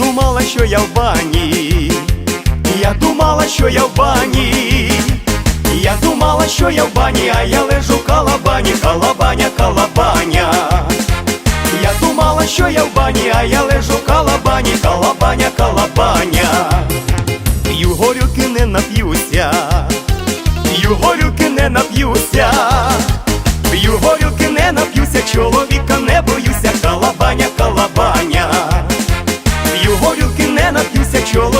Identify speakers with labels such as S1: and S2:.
S1: думала, що я в бані, я думала, що я в бані, я думала, що я в бані, а я лежу в калабані, калабаня, калабаня. Я думала, що я в бані, а я лежу в калабані, калабаня, калабаня. П'ю горюки не нап'юся, п'ю горюки не нап'юся, п'ю горюки не нап'юся чоловік. горілки не нап'юся чоловік.